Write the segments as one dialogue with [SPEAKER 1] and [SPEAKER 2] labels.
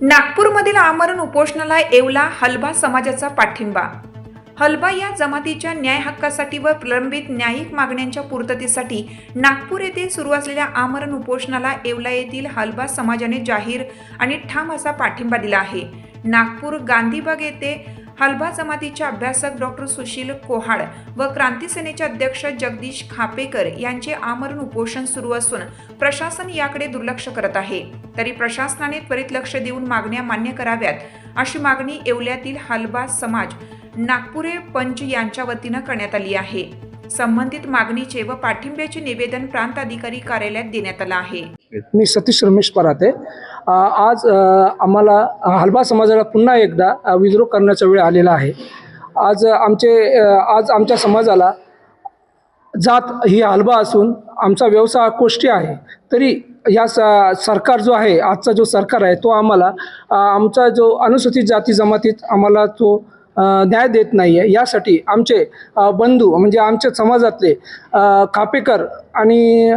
[SPEAKER 1] नागपूरमधील आमरण उपोषणाला येवला हलबा समाजाचा पाठिंबा. हलबा या जमातीच्या न्याय हक्कासाठी व प्रलंबित न्यायिक मागण्यांच्या पूर्ततेसाठी नागपूर येथे सुरू असलेल्या आमरण उपोषणाला येवला येथील हलबा समाजाने जाहीर आणि ठाम असा पाठिंबा दिला आहे. नागपूर गांधीबाग येथे हलबा जमातीचे अभ्यासक डॉक्टर सुशील कोहाड व क्रांती सेनेचे अध्यक्ष जगदीश खापेकर यांचे आमरण उपोषण सुरू असून प्रशासन याकडे दुर्लक्ष करत आहे. तरी प्रशासनाने त्वरित लक्ष देऊन मागण्या मान्य कराव्यात अशी मागणी येवल्यातील हलबा समाज नागपुरे पंच यांच्या वतीनं करण्यात आली आहे. संबंधित मागणीचे व पाठिंब्याचे निवेदन प्रांत अधिकारी कार्यालयात देण्यात आलं आहे.
[SPEAKER 2] मी सतीश रमेश पराते. आज आम्हाला हलबा समाजाला पुन्हा एकदा विद्रोह करण्याचा वेळ आलेला आहे. आज आमचे आज आमच्या समाजाला जात ही हलबा असून आमचा व्यवसाय कोष्टी आहे. तरी या स सरकार जो आहे आजचा जो सरकार आहे तो आम्हाला आमचा जो अनुसूचित जाती जमातीत आम्हाला तो न्याय देत नाही आहे यासाठी आमचे बंधू म्हणजे आमच्या समाजातले कापेकर खापेकर आणि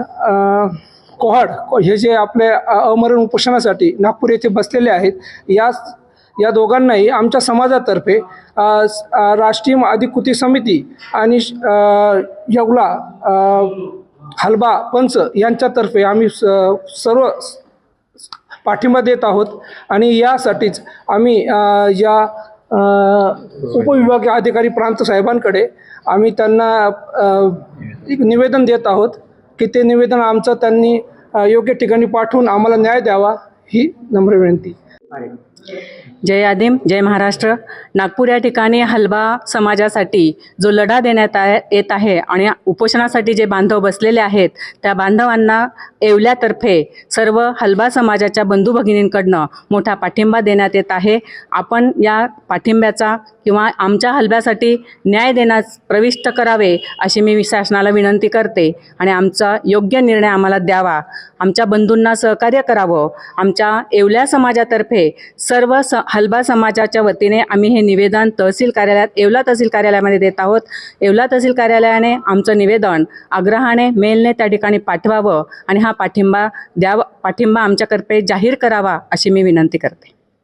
[SPEAKER 2] कोहाड हे जे आपल्या अमरण उपोषणासाठी नागपूर येथे बसलेले आहेत या या दोघांनाही आमच्या समाजातर्फे राष्ट्रीय स- कृती राष्ट्रीय अधिकृती समिती आणि श- येवला हलबा पंच यांच्यातर्फे आम्ही स सर्व पाठिंबा देत आहोत आणि यासाठीच आम्ही या उपविभागीय अधिकारी प्रांत साहेबांकडे आम्ही त्यांना एक निवेदन देत आहोत. की ते निवेदन आमचं त्यांनी योग्य ठिकाणी पाठवून आम्हाला न्याय द्यावा ही नम्र विनंती.
[SPEAKER 3] जय आदिम जय महाराष्ट्र. नागपूर या ठिकाणी हलबा समाजासाठी जो लढा देण्यात येत आहे आणि उपोषणासाठी जे बांधव बसलेले आहेत त्या बांधवांना येवल्यातर्फे सर्व हलबा समाजाच्या बंधू भगिनींकडनं मोठा पाठिंबा देण्यात येत आहे. आपण या पाठिंब्याचा किंवा आमच्या हलब्यासाठी न्याय देण्यास प्रविष्ट करावे अशी मी शासनाला विनंती करते आणि आमचा योग्य निर्णय आम्हाला द्यावा. आमच्या बंधूंना सहकार्य करावं. आमच्या येवल्या समाजातर्फे सर्व स हलबा समाजाच्या वतीने आम्ही हे निवेदन तहसील कार्यालयात येवला तहसील कार्यालयामध्ये देत आहोत. येवला तहसील कार्यालयाने आमचं निवेदन आग्रहाने मेलने त्या ठिकाणी पाठवावं आणि हा पाठिंबा द्यावा पाठिंबा आमच्याकर्फे जाहीर करावा अशी मी विनंती करते.